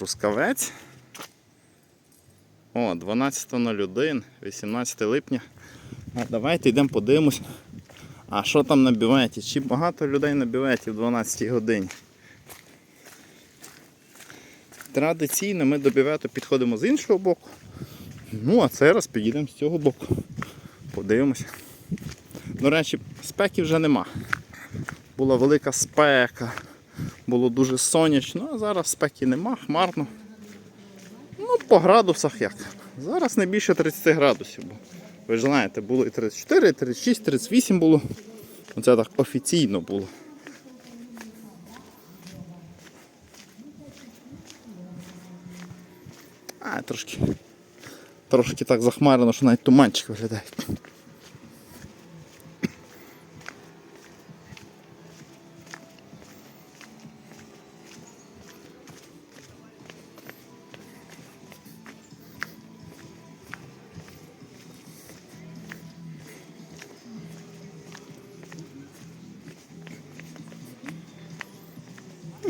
Трускавець. О, 12.01, 18 липня. А давайте йдемо подивимось. А що там на бюветі? Чи багато людей на бюветі в 12 годині? Традиційно ми до бювету підходимо з іншого боку. Ну, а цей раз підійдемо з цього боку. Подивимося. До речі, спеки вже нема. Була велика спека, було дуже сонячно, а зараз спеки нема, хмарно. Ну, по градусах як. Зараз не більше 30 градусів. Бо, ви ж знаєте, було і 34, і 36, 38 було. Оце так офіційно було. А, трошки. Трошки так захмарено, що навіть туманчик виглядає.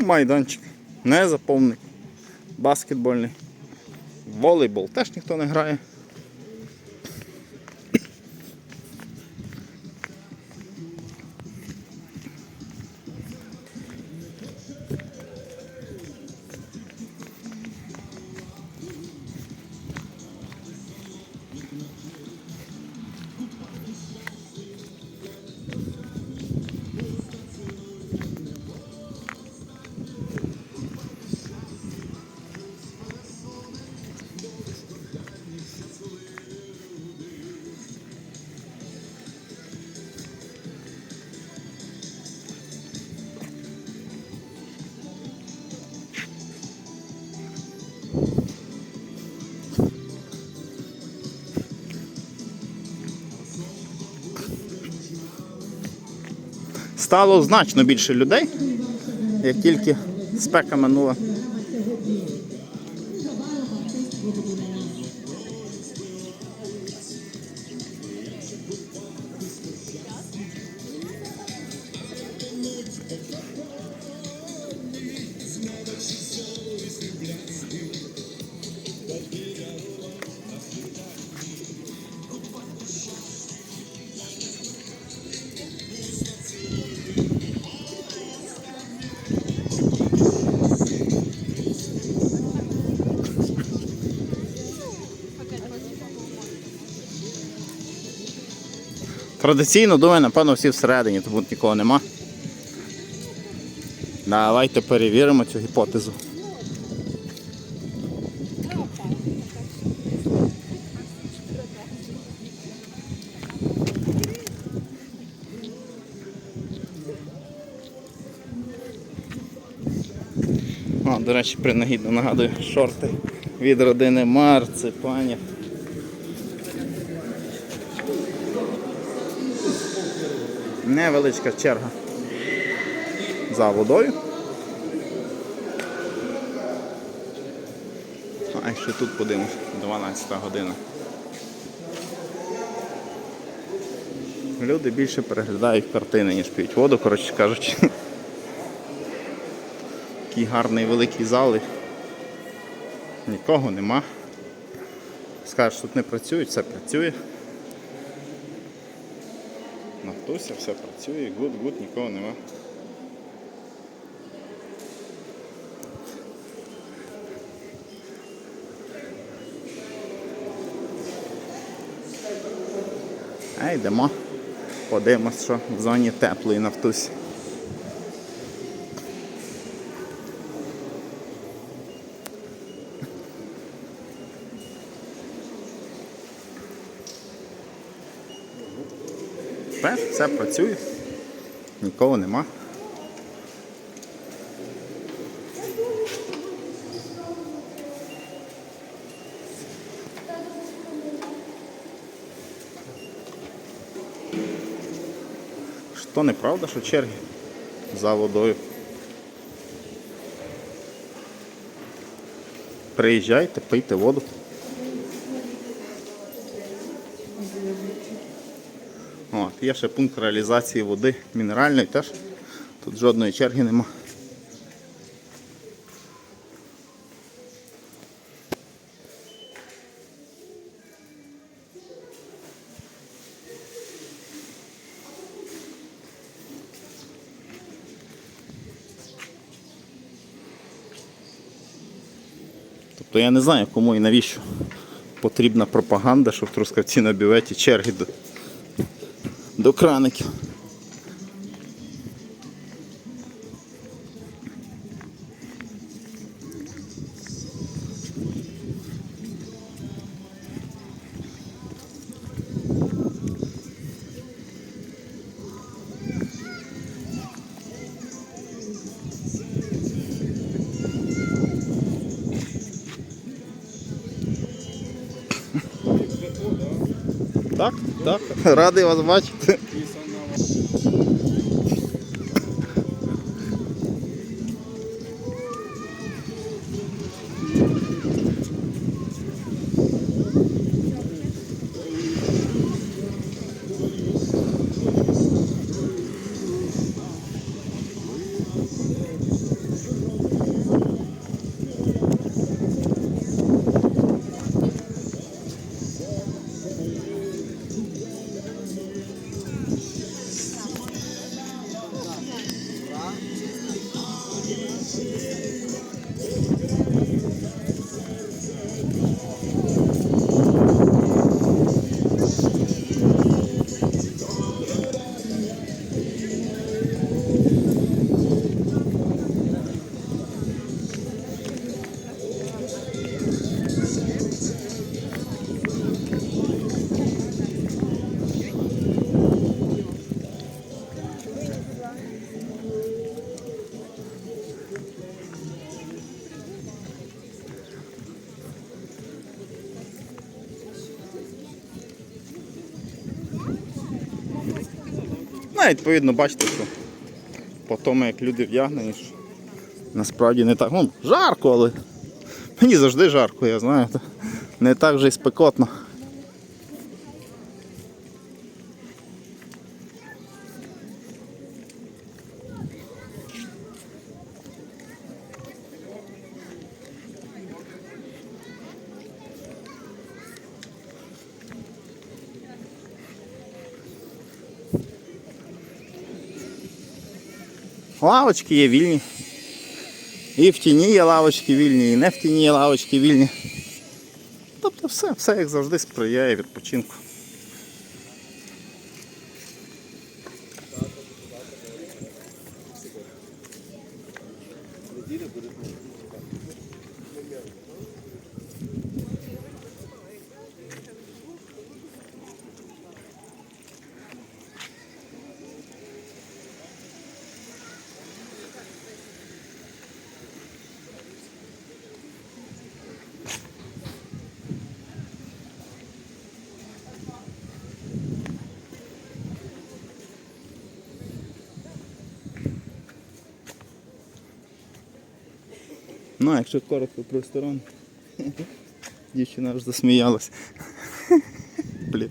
Майданчик не заповник, Баскетбольний. Волейбол теж ніхто не грає. Стало значно більше людей, як тільки спека минула. Традиційно, думаю, напевно, всі всередині, тому нікого нема. Давайте перевіримо цю гіпотезу. О, до речі, принагідно нагадую шорти від родини Марципанів. Невеличка черга за водою. А ще тут подивимось, 12 година. Люди більше переглядають картини, ніж п'ють воду, коротше кажучи. Такий гарний великий зал. Нікого нема. Скажеш, тут не працюють, все працює. Нафтуся, все працює, гуд, гуд, нікого нема. А йдемо. Подивимось, що в зоні теплої нафтусь. Все, все працює, нікого нема. Що неправда, що черги за водою. Приїжджайте, пийте воду. є ще пункт реалізації води мінеральної теж. Тут жодної черги нема. Тобто я не знаю, кому і навіщо потрібна пропаганда, що в трускавці на бюветі черги до, до краників. Так, так. Радий вас бачити. Yeah. Ну, відповідно, бачите, що по тому, як люди вдягнені, що насправді не так. Ну, жарко, але мені завжди жарко, я знаю. Не так вже й спекотно. Лавочки є вільні. І в тіні є лавочки вільні, і не в тіні є лавочки вільні. Тобто все, все як завжди сприяє відпочинку. Ну, якщо коротко про ресторан, дівчина аж засміялась. Блін.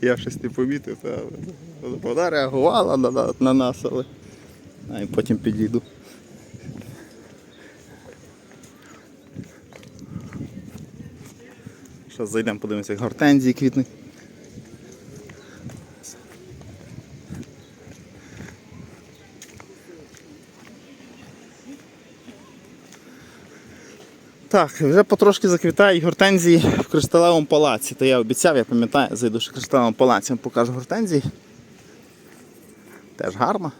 Я щось не помітив, та вона реагувала на, на, на нас, але. А і потім підійду. Зараз зайдемо, подивимося, як гортензії квітнуть. Так, вже потрошки заквітають гортензії в кришталевому палаці. То я обіцяв, я пам'ятаю, зайду в кришталевому палаці, вам покажу гортензії. Теж гарно.